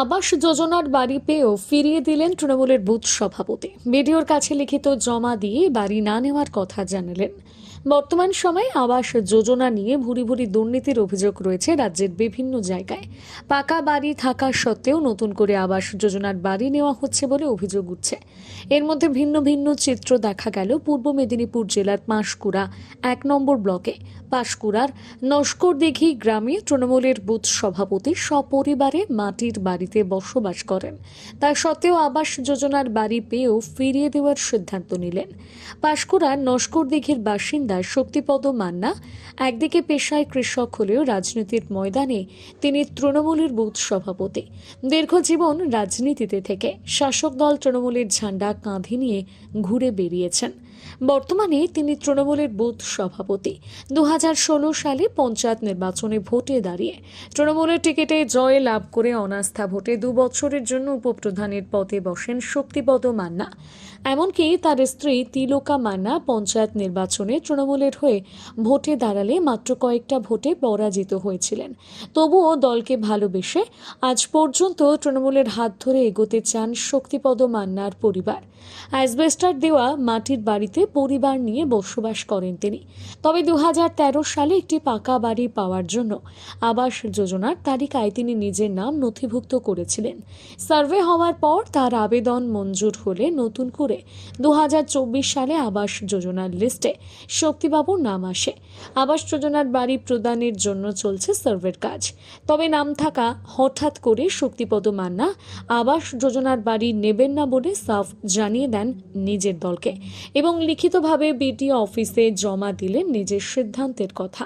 আবাস যোজনার বাড়ি পেয়েও ফিরিয়ে দিলেন তৃণমূলের বুথ সভাপতি। বিডিওর কাছে লিখিত জমা দিয়ে বাড়ি না নেওয়ার কথা জানালেন বর্তমান সময়ে আবাস যোজনা নিয়ে ভুরি ভুরি দুর্নীতির অভিযোগ রয়েছে রাজ্যের বিভিন্ন জায়গায়। পাকা বাড়ি থাকা সত্ত্বেও নতুন করে আবাস যোজনার বাড়ি নেওয়া হচ্ছে বলে অভিযোগ উঠছে। এর মধ্যে ভিন্ন ভিন্ন চিত্র দেখা গেল পূর্ব মেদিনীপুর জেলার পাঁশকুড়া এক নম্বর ব্লকে। পাঁশকুড়ার নস্করদিঘি গ্রামে তৃণমূলের বুথ সভাপতি সপরিবারে মাটির বাড়িতে বসবাস করেন। তা সত্ত্বেও আবাস যোজনার বাড়ি পেয়েও ফিরিয়ে দেওয়ার সিদ্ধান্ত নিলেন। পাঁশকুড়ার নস্করদিঘির বাসিন্দা শক্তিপদ মান্না। একদিকে পেশায় কৃষক হলেও রাজনীতির ময়দানে তিনি তৃণমূলের বুথ সভাপতি। দীর্ঘ জীবন রাজনীতিতে থেকে শাসক দল তৃণমূলের ঝান্ডা কাঁধে নিয়ে ঘুরে বেরিয়েছেন। বর্তমানে তিনি তৃণমূলের বুথ সভাপতি। দু হাজার ষোলো সালে পঞ্চায়েত নির্বাচনে ভোটে দাঁড়িয়ে তৃণমূলের টিকিটে জয় লাভ করে অনাস্থা ভোটে দু বছরের জন্য উপপ্রধানের পদে বসেন শক্তিপদ মান্না। এমনকি তার স্ত্রী তিলোকা মান্না পঞ্চায়েত নির্বাচনে তৃণমূলের হয়ে ভোটে দাঁড়ালে মাত্র কয়েকটা ভোটে পরাজিত হয়েছিলেন। তবুও দলকে ভালোবেসে আজ পর্যন্ত তৃণমূলের হাত ধরে এগোতে চান শক্তিপদ মান্নার পরিবার। অ্যাসবেস্টার দেওয়া মাটির বাড়িতে পরিবার নিয়ে বসবাস করেন তিনি। তবে দু সালে একটি পাকা বাড়ি পাওয়ার জন্য আবাস যোজনার তালিকায় তিনি নিজের নাম নথিভুক্ত করেছিলেন। সার্ভে হওয়ার পর তার আবেদন মঞ্জুর হলে নতুন করে দু সালে আবাস যোজনার লিস্টে শক্তিবাবুর নাম আসে। আবাস যোজনার বাড়ি প্রদানের জন্য চলছে সার্ভের কাজ। তবে নাম থাকা হঠাৎ করে শক্তিপদ মান্না আবাস যোজনার বাড়ি নেবেন না বলে সাফ জানিয়ে দেন নিজের দলকে। এবং লিখিতভাবে বিডিও অফিসে জমা দিলেন নিজের সিদ্ধান্তের কথা।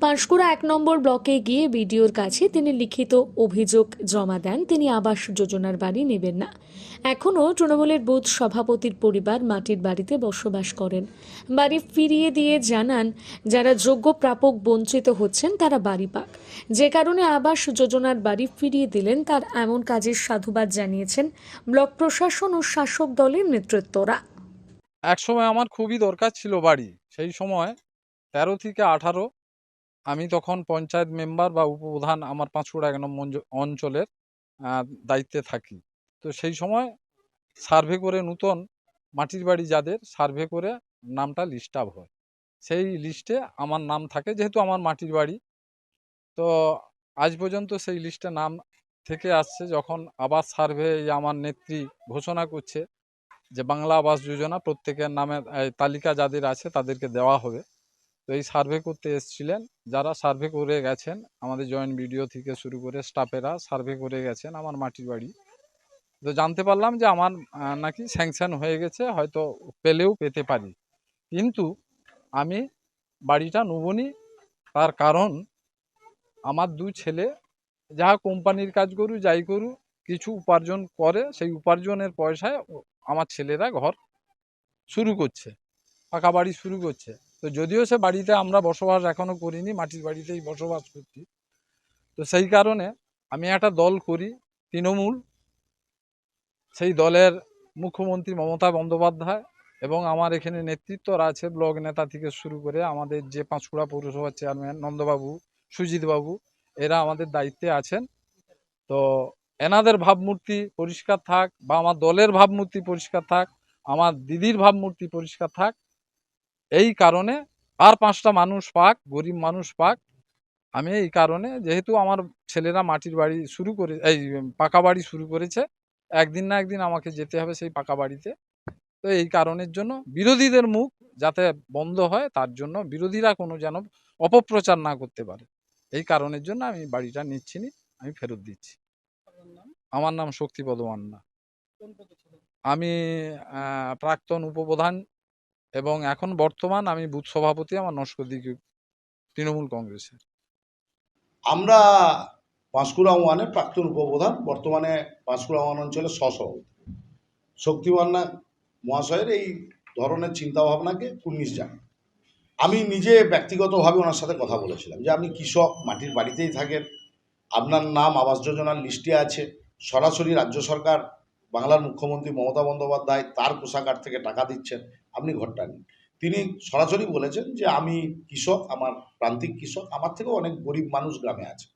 পাঁশকুড়া এক নম্বর ব্লকে গিয়ে বিডিওর কাছে তিনি লিখিত অভিযোগ জমা দেন। তিনি আবাস যোজনার বাড়ি নেবেন না। এখনও তৃণমূলের বুথ সভাপতির পরিবার মাটির বাড়িতে বসবাস করেন। বাড়ি ফিরিয়ে দিয়ে জানান, যারা যোগ্য প্রাপক বঞ্চিত হচ্ছেন তারা বাড়ি পাক। যে কারণে আবাস যোজনার বাড়ি ফিরিয়ে দিলেন, তার এমন কাজের সাধুবাদ জানিয়েছেন ব্লক প্রশাসন ও শাসক দলের নেতৃত্বরা। এক সময় আমার খুবই দরকার ছিল বাড়ি। সেই সময় তেরো থেকে আঠারো আমি তখন পঞ্চায়েত মেম্বার বা উপপ্রধান আমার পাঁচকুড়া এক নম্বর অঞ্চলের দায়িত্বে থাকি। তো সেই সময় সার্ভে করে নূতন মাটির বাড়ি যাদের, সার্ভে করে নামটা লিস্ট আপ হয়। সেই লিস্টে আমার নাম থাকে, যেহেতু আমার মাটির বাড়ি। তো আজ পর্যন্ত সেই লিস্টে নাম থেকে আসছে, যখন আবার সার্ভে আমার নেত্রী ঘোষণা করছে যে বাংলা আবাস যোজনা প্রত্যেকের নামে তালিকা যাদের আছে তাদেরকে দেওয়া হবে। তো এই সার্ভে করতে এসেছিলেন। যারা সার্ভে করে গেছেন, আমাদের জয়েন্ট ভিডিও থেকে শুরু করে স্টাফেরা সার্ভে করে গেছেন আমার মাটির বাড়ি। তো জানতে পারলাম যে আমার নাকি স্যাংশন হয়ে গেছে, হয়তো পেলেও পেতে পারি। কিন্তু আমি বাড়িটা নেবনি, তার কারণ আমার দু ছেলে যাহা কোম্পানির কাজ করু যাই করু কিছু উপার্জন করে, সেই উপার্জনের পয়সায় আমার ছেলেরা ঘর শুরু করছে, পাকা বাড়ি শুরু করছে। তো যদিও সে বাড়িতে আমরা বসবাস এখনও করিনি, মাটির বাড়িতেই বসবাস করছি। তো সেই কারণে আমি একটা দল করি, তৃণমূল। সেই দলের মুখ্যমন্ত্রী মমতা বন্দ্যোপাধ্যায় এবং আমার এখানে নেতৃত্বরা আছে ব্লক নেতা থেকে শুরু করে আমাদের যে পাঁশকুড়া পৌরসভার চেয়ারম্যান নন্দবাবু, সুজিতবাবু, এরা আমাদের দায়িত্বে আছেন। তো এনাদের ভাবমূর্তি পরিষ্কার থাক বা আমার দলের ভাবমূর্তি পরিষ্কার থাক, আমার দিদির ভাবমূর্তি পরিষ্কার থাক, এই কারণে আর পাঁচটা মানুষ পাক, গরিব মানুষ পাক। আমি এই কারণে যেহেতু আমার ছেলেরা মাটির বাড়ি শুরু করে, এই পাকা বাড়ি শুরু করেছে, একদিন না একদিন আমাকে যেতে হবে সেই পাকা বাড়িতে। তো এই কারণের জন্য বিরোধীদের মুখ যাতে বন্ধ হয়, তার জন্য বিরোধীরা কোনো যেন অপপ্রচার না করতে পারে। এই কারণের জন্য আমি বাড়িটা নিচ্ছি নি, আমি ফেরত দিচ্ছি। আমার নাম শক্তিপদ মান্না আমি প্রাক্তন উপপ্রধান এবং এখন বর্তমান আমি বুথ সভাপতি আমার নস্করদিঘি তৃণমূল কংগ্রেসের। আমরা পাঁশকুড়া ওয়ানের প্রাক্তন উপপ্রধান বর্তমানে পাঁশকুড়া ওয়ান অঞ্চলের সহসভাপতি। শক্তিমান্না মহাশয়ের এই ধরনের চিন্তাভাবনাকে কুর্নিশ জানাই আমি নিজে ব্যক্তিগতভাবে ওনার সাথে কথা বলেছিলাম যে আপনি কৃষক মাটির বাড়িতেই থাকেন আপনার নাম আবাস যোজনার লিস্টে আছে সরাসরি রাজ্য সরকার, বাংলার মুখ্যমন্ত্রী মমতা বন্দ্যোপাধ্যায় তার কোষাগার থেকে টাকা দিচ্ছেন, আপনি ঘরটা নিন। তিনি সরাসরি বলেছেন যে আমি কৃষক, আমার প্রান্তিক কৃষক, আমার থেকেও অনেক গরিব মানুষ গ্রামে আছে।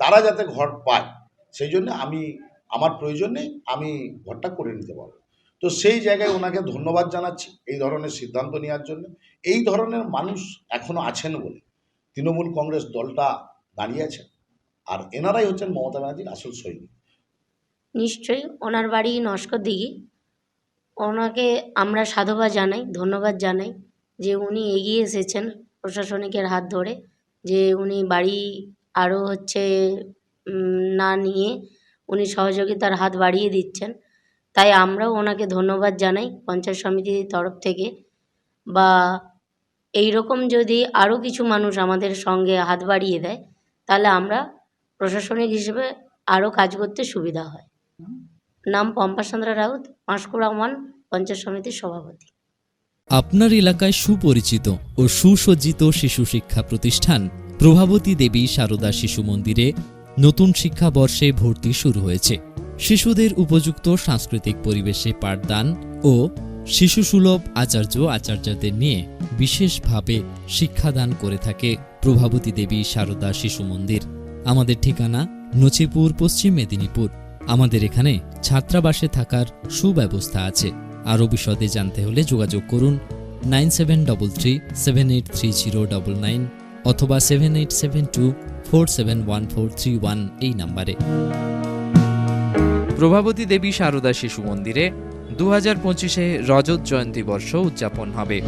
তারা যাতে ঘর পায়, সেই জন্য আমি, আমার প্রয়োজন আমি ঘরটা করে নিতে পারব। তো সেই জায়গায় ওনাকে ধন্যবাদ জানাচ্ছি, এই ধরনের সিদ্ধান্ত নেওয়ার জন্য। এই ধরনের মানুষ এখনও আছেন বলে তৃণমূল কংগ্রেস দলটা দাঁড়িয়ে আছে। আর এনারাই হচ্ছেন মমতা ব্যানার্জির আসল সৈনিক। নিশ্চয়ই ওনার বাড়ি নস্কর দিঘি। ওনাকে আমরা সাধুবাদ জানাই, ধন্যবাদ জানাই যে উনি এগিয়ে এসেছেন প্রশাসনিকের হাত ধরে, যে উনি বাড়ি আরও হচ্ছে না নিয়ে উনি সহযোগিতার হাত বাড়িয়ে দিচ্ছেন। তাই আমরাও ওনাকে ধন্যবাদ জানাই পঞ্চায়েত সমিতির তরফ থেকে। বা এই রকম যদি আরও কিছু মানুষ আমাদের সঙ্গে হাত বাড়িয়ে দেয়, তাহলে আমরা প্রশাসনিক হিসেবে আরও কাজ করতে সুবিধা হয়। নাম পম্পা চন্দ্রা রাউত, পাঁশকুড়া ওয়ান, পঞ্চায়েত সমিতির সভাপতি। আপনার এলাকায় সুপরিচিত ও সুসজ্জিত শিশু শিক্ষা প্রতিষ্ঠান প্রভাবতী দেবী সারদা শিশু মন্দিরে নতুন শিক্ষাবর্ষে ভর্তি শুরু হয়েছে। শিশুদের উপযুক্ত সাংস্কৃতিক পরিবেশে পাঠদান ও শিশুসুলভ আচার্য আচার্যদের নিয়ে বিশেষভাবে শিক্ষাদান করে থাকে প্রভাবতী দেবী সারদা শিশু মন্দির। আমাদের ঠিকানা নচিপুর, পশ্চিম মেদিনীপুর। আমাদের এখানে ছাত্রাবাসে থাকার সুব্যবস্থা আছে। আরও বিশদে জানতে হলে যোগাযোগ করুন nine seven double three, seven eight three zero double nine অথবা seven eight seven two four seven one four three one এই নাম্বারে। প্রভাবতী দেবী সারদা শিশু মন্দিরে দু হাজার পঁচিশে রজত জয়ন্তী বর্ষ উদযাপন হবে।